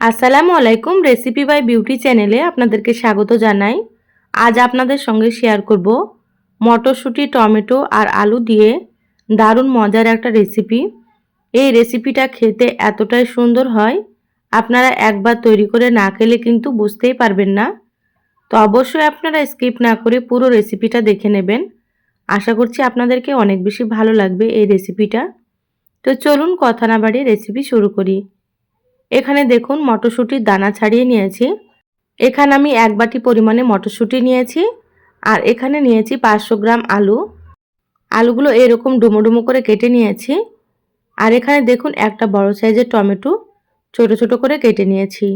আসসালামু আলাইকুম recipe by beauty চ্যানেলে আপনাদেরকে স্বাগত জানাই। আজ আপনাদের সঙ্গে শেয়ার করব মটরশুঁটি, টমেটো আর আলু দিয়ে দারুণ মজার একটা রেসিপি এই রেসিপিটা খেতে এতটাই সুন্দর হয়, আপনারা একবার তৈরি করে না খেলে কিন্তু বুঝতেই পারবেন না। তো অবশ্যই আপনারা স্কিপ না করে পুরো রেসিপিটা দেখে নেবেন। আশা করছি আপনাদেরকে অনেক বেশি ভালো লাগবে এই রেসিপিটা তো চলুন কথা না বাড়িয়ে রেসিপি শুরু করি। এখানে দেখুন মটরশুঁটির দানা ছাড়িয়ে নিয়েছি। এখানে আমি এক বাটি পরিমাণে মটরশুঁটি নিয়েছি আর এখানে নিয়েছি পাঁচশো গ্রাম আলু। আলুগুলো এরকম ডুমো ডুমো করে কেটে নিয়েছি। আর এখানে দেখুন একটা বড় সাইজের টমেটো ছোট ছোট করে কেটে নিয়েছি।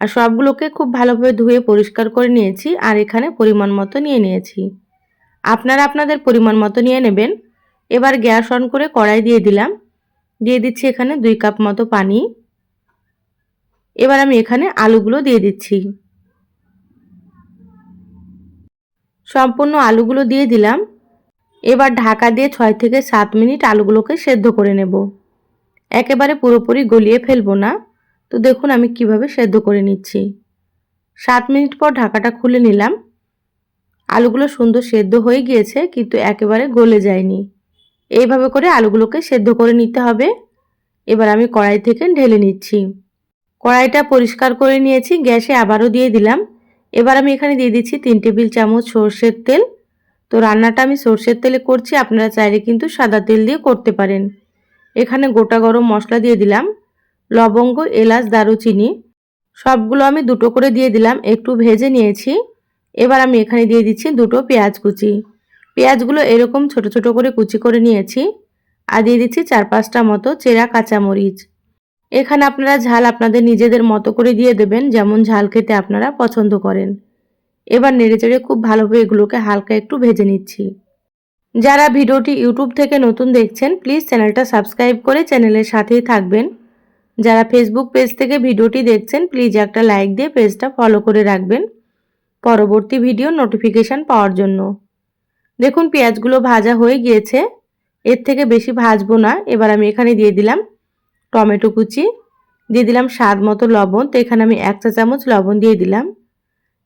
আর সবগুলোকে খুব ভালোভাবে ধুয়ে পরিষ্কার করে নিয়েছি আর এখানে পরিমাণ মতো নিয়ে নিয়েছি। আপনারা আপনাদের পরিমাণ মতো নিয়ে নেবেন। এবার গ্যাস অন করে কড়াই দিয়ে দিলাম। দিয়ে দিচ্ছি এখানে দুই কাপ মতো পানি। এবার আমি এখানে আলুগুলো দিয়ে দিচ্ছি। সম্পূর্ণ আলুগুলো দিয়ে দিলাম। এবার ঢাকা দিয়ে ছয় থেকে সাত মিনিট আলুগুলোকে সেদ্ধ করে নেব। একেবারে পুরোপুরি গলিয়ে ফেলব না। তো দেখুন আমি কীভাবে সেদ্ধ করে নিচ্ছি। সাত মিনিট পর ঢাকাটা খুলে নিলাম। আলুগুলো সুন্দর সেদ্ধ হয়ে গিয়েছে, কিন্তু একেবারে গলে যায়নি। এইভাবে করে আলুগুলোকে সেদ্ধ করে নিতে হবে। এবার আমি কড়াই থেকে ঢেলে নিচ্ছি। কড়াইটা পরিষ্কার করে নিয়েছি, গ্যাসে আবারও দিয়ে দিলাম। এবার আমি এখানে দিয়ে দিচ্ছি তিন টেবিল চামচ সর্ষের তেল। তো রান্নাটা আমি সর্ষের তেলে করছি, আপনারা চাইলে কিন্তু সাদা তেল দিয়ে করতে পারেন। এখানে গোটা গরম মশলা দিয়ে দিলাম, লবঙ্গ, এলাচ, দারুচিনি, সবগুলো আমি দুটো করে দিয়ে দিলাম, একটু ভেজে নিয়েছি। এবার আমি এখানে দিয়ে দিচ্ছি দুটো পেঁয়াজ কুচি। পেঁয়াজগুলো এরকম ছোট ছোট করে কুচি করে নিয়েছি। আর দিয়ে দিচ্ছি চার পাঁচটা মতো চেরা কাঁচামরিচ। এখানে আপনারা ঝাল আপনাদের নিজেদের মতো করে দিয়ে দেবেন, যেমন ঝাল খেতে আপনারা পছন্দ করেন। এবার নেড়েচেড়ে খুব ভালোভাবে এগুলোকে হালকা একটু ভেজে নিচ্ছি। যারা ভিডিওটি ইউটিউব থেকে নতুন দেখছেন, প্লিজ চ্যানেলটা সাবস্ক্রাইব করে চ্যানেলের সাথেই থাকবেন। যারা ফেসবুক পেজ থেকে ভিডিওটি দেখছেন, প্লিজ একটা লাইক দিয়ে পেজটা ফলো করে রাখবেন পরবর্তী ভিডিও নোটিফিকেশান পাওয়ার জন্য। দেখুন, পেঁয়াজগুলো ভাজা হয়ে গিয়েছে। এর থেকে বেশি ভাজবো না। এবার আমি এখানে দিয়ে দিলাম টমেটো কুচি, দিয়ে দিলাম স্বাদ মতো লবণ। তো এখানে আমি এক চা চামচ লবণ দিয়ে দিলাম।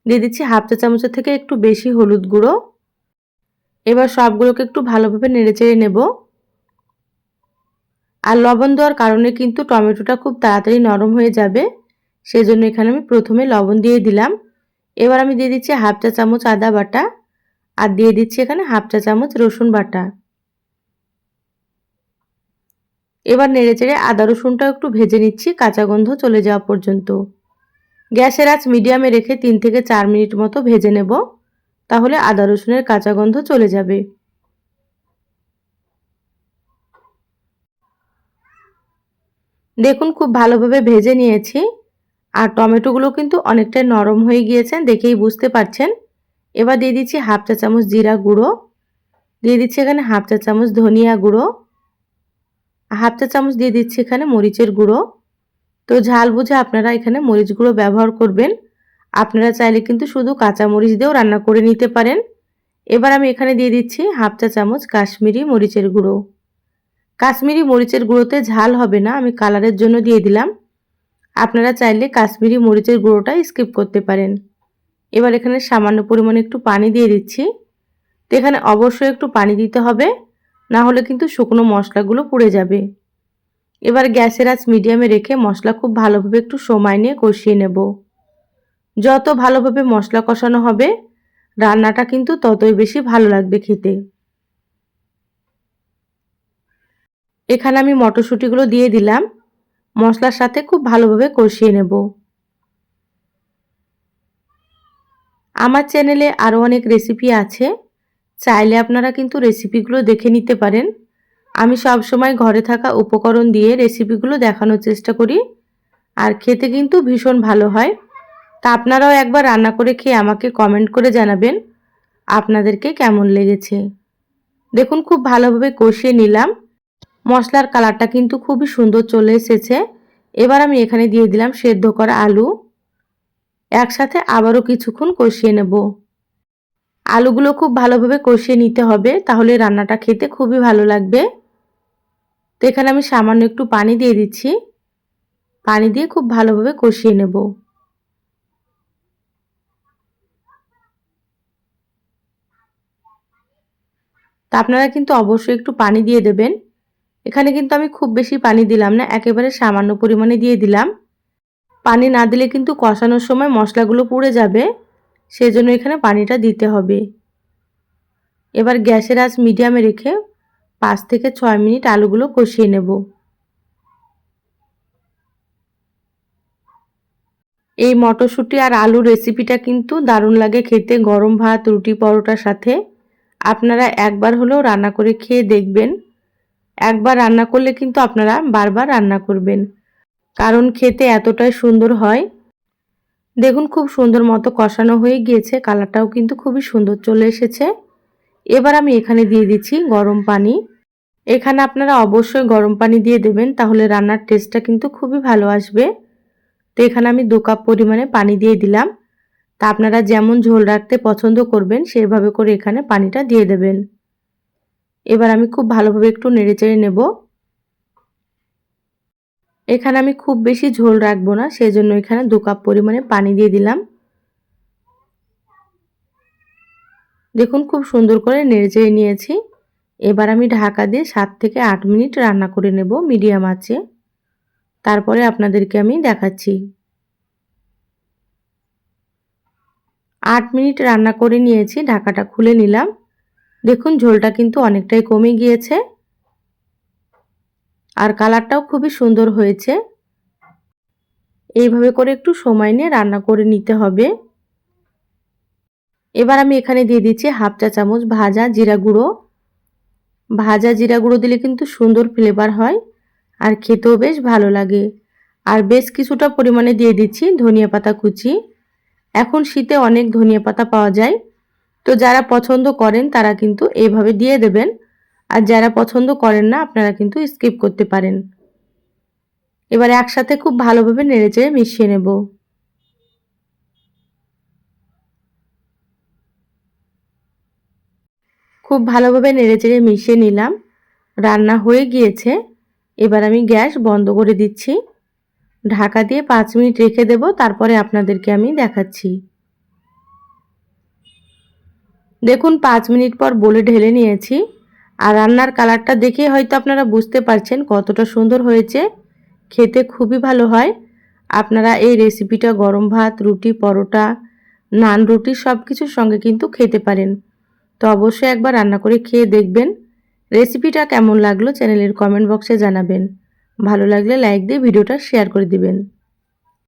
দিয়ে দিচ্ছি হাফ চা চামচের থেকে একটু বেশি হলুদ গুঁড়ো। এবার সবগুলোকে একটু ভালোভাবে নেড়েচেড়ে নেব। আর লবণ দেওয়ার কারণে কিন্তু টমেটোটা খুব তাড়াতাড়ি নরম হয়ে যাবে। সেজন্য এখানে আমি প্রথমে লবণ দিয়ে দিলাম। এবার আমি দিয়ে দিচ্ছি হাফ চা চামচ আদা বাটা। আর দিয়ে দিচ্ছি এখানে হাফ চা চামচ রসুন বাটা। এবার নেড়েচেড়ে আদা রসুনটা একটু ভেজে নিচ্ছি, কাঁচা গন্ধ চলে যাওয়া পর্যন্ত। গ্যাসের আঁচ মিডিয়ামে রেখে তিন থেকে চার মিনিট মতো ভেজে নেব, তাহলে আদা রসুনের কাঁচা গন্ধ চলে যাবে। দেখুন, খুব ভালোভাবে ভেজে নিয়েছি, আর টমেটোগুলো কিন্তু অনেকটাই নরম হয়ে গিয়েছেন দেখেই বুঝতে পারছেন। এবার দিয়ে দিচ্ছি হাফ চা চামচ জিরা গুঁড়ো, দিয়ে দিচ্ছি এখানে হাফ চা চামচ ধনিয়া গুঁড়ো হাফ চা চামচ দিয়ে দিচ্ছি এখানে মরিচের গুঁড়ো। তো ঝাল বুঝে আপনারা এখানে মরিচ গুঁড়ো ব্যবহার করবেন। আপনারা চাইলে কিন্তু শুধু কাঁচা মরিচ দিয়েও রান্না করে নিতে পারেন। এবার আমি এখানে দিয়ে দিচ্ছি হাফ চা চামচ কাশ্মীরি মরিচের গুঁড়ো। কাশ্মীরি মরিচের গুঁড়োতে ঝাল হবে না, আমি কালারের জন্য দিয়ে দিলাম। আপনারা চাইলে কাশ্মীরি মরিচের গুঁড়োটা স্কিপ করতে পারেন। এবার এখানে সামান্য পরিমাণে একটু পানি দিয়ে দিচ্ছি। তো এখানে অবশ্যই একটু পানি দিতে হবে। না হলে কিন্তু শুকনো মশলাগুলো পুড়ে যাবে। এবার গ্যাসের আঁচ মিডিয়ামে রেখে মশলা খুব ভালোভাবে একটু সময় নিয়ে কষিয়ে নেব। যত ভালোভাবে মশলা কষানো হবে, রান্নাটা কিন্তু ততই বেশি ভালো লাগবে খেতে। এখানে আমি মটরশুঁটিগুলো দিয়ে দিলাম। মশলার সাথে খুব ভালোভাবে কষিয়ে নেব। আমার চ্যানেলে আরও অনেক রেসিপি আছে। চাইলে আপনারা কিন্তু রেসিপিগুলো দেখে নিতে পারেন। আমি সব সময় ঘরে থাকা উপকরণ দিয়ে রেসিপিগুলো দেখানোর চেষ্টা করি, আর খেতে কিন্তু ভীষণ ভালো হয়। তা আপনারাও একবার রান্না করে খেয়ে আমাকে কমেন্ট করে জানাবেন, আপনাদেরকে কেমন লেগেছে। দেখুন, খুব ভালোভাবে কষিয়ে নিলাম। মশলার কালারটা কিন্তু খুবই সুন্দর চলে এসেছে। এবার আমি এখানে দিয়ে দিলাম সেদ্ধ করা আলু। একসাথে আবারও কিছুক্ষণ কষিয়ে নেব। আলুগুলো খুব ভালোভাবে কষিয়ে নিতে হবে, তাহলে রান্নাটা খেতে খুবই ভালো লাগবে। তো এখানে আমি সামান্য একটু পানি দিয়ে দিচ্ছি। পানি দিয়ে খুব ভালোভাবে কষিয়ে নেব। তা আপনারা কিন্তু অবশ্যই একটু পানি দিয়ে দেবেন। এখানে কিন্তু আমি খুব বেশি পানি দিলাম না, একেবারে সামান্য পরিমাণে দিয়ে দিলাম। পানি না দিলে কিন্তু কষানোর সময় মশলাগুলো পুড়ে যাবে। সেজন্য এখানে পানিটা দিতে হবে। এবার গ্যাসের আঁচ মিডিয়ামে রেখে পাঁচ থেকে ছয় মিনিট আলুগুলো কষিয়ে নেব। এই মটরশুঁটি আর আলুর রেসিপিটা কিন্তু দারুণ লাগে খেতে, গরম ভাত, রুটি, পরোটার সাথে। আপনারা একবার হলেও রান্না করে খেয়ে দেখবেন। একবার রান্না করলে কিন্তু আপনারা বারবার রান্না করবেন। কারণ খেতে এতটাই সুন্দর হয় দেখুন খুব সুন্দর মতো কষানো হয়ে গিয়েছে, কালারটাও কিন্তু খুবই সুন্দর চলে এসেছে। এবার আমি এখানে দিয়ে দিচ্ছি গরম পানি। এখানে আপনারা অবশ্যই গরম পানি দিয়ে দেবেন, তাহলে রান্নার টেস্টটা কিন্তু খুবই ভালো আসবে। তো এখানে আমি দু কাপ পরিমাণে পানি দিয়ে দিলাম। তা আপনারা যেমন ঝোল রাখতে পছন্দ করবেন, সেভাবে করে এখানে পানিটা দিয়ে দেবেন। এবার আমি খুব ভালোভাবে একটু নেড়েচেড়ে নেব। এখানে আমি খুব বেশি ঝোল রাখব না সেই জন্য এখানে দু কাপ পরিমাণে পানি দিয়ে দিলাম। দেখুন, খুব সুন্দর করে নেড়েচেড়ে নিয়েছি। এবার আমি ঢাকা দিয়ে সাত থেকে আট মিনিট রান্না করে নেব মিডিয়াম আছে তারপরে আপনাদেরকে আমি দেখাচ্ছি। আট মিনিট রান্না করে নিয়েছি, ঢাকাটা খুলে নিলাম। দেখুন, ঝোলটা কিন্তু অনেকটাই কমে গিয়েছে। আর কালারটাও খুবই সুন্দর হয়েছে। এইভাবে করে একটু সময় নিয়ে রান্না করে নিতে হবে। এবার আমি এখানে দিয়ে দিচ্ছি হাফ চা চামচ ভাজা জিরা গুঁড়ো। ভাজা জিরা গুঁড়ো দিলে কিন্তু সুন্দর ফ্লেভার হয় আর খেতেও বেশ ভালো লাগে। আর বেশ কিছুটা পরিমাণে দিয়ে দিচ্ছি ধনিয়া পাতা কুচি। এখন শীতে অনেক ধনিয়া পাতা পাওয়া যায়। তো যারা পছন্দ করেন তারা কিন্তু এইভাবে দিয়ে দেবেন। আর যারা পছন্দ করেন না, আপনারা কিন্তু স্কিপ করতে পারেন। এবারে একসাথে খুব ভালোভাবে নেড়েচেড়ে মিশিয়ে নেব। খুব ভালোভাবে নেড়েচেড়ে মিশিয়ে নিলাম। রান্না হয়ে গিয়েছে। এবার আমি গ্যাস বন্ধ করে দিচ্ছি। ঢাকা দিয়ে পাঁচ মিনিট রেখে দেব, তারপরে আপনাদেরকে আমি দেখাচ্ছি। দেখুন, পাঁচ মিনিট পর বলে ঢেলে নিয়েছি। আর রান্নার কালারটা দেখে হয়তো আপনারা বুঝতে পারছেন কতটা সুন্দর হয়েছে। খেতে খুবই ভালো হয়। আপনারা এই রেসিপিটা গরম ভাত, রুটি, পরোটা, নান, রুটি সব কিছুর সঙ্গে কিন্তু খেতে পারেন। তো অবশ্যই একবার রান্না করে খেয়ে দেখবেন। রেসিপিটা কেমন লাগল চ্যানেলের কমেন্ট বক্সে জানাবেন। ভালো লাগলে লাইক দিয়ে ভিডিওটা শেয়ার করে দিবেন।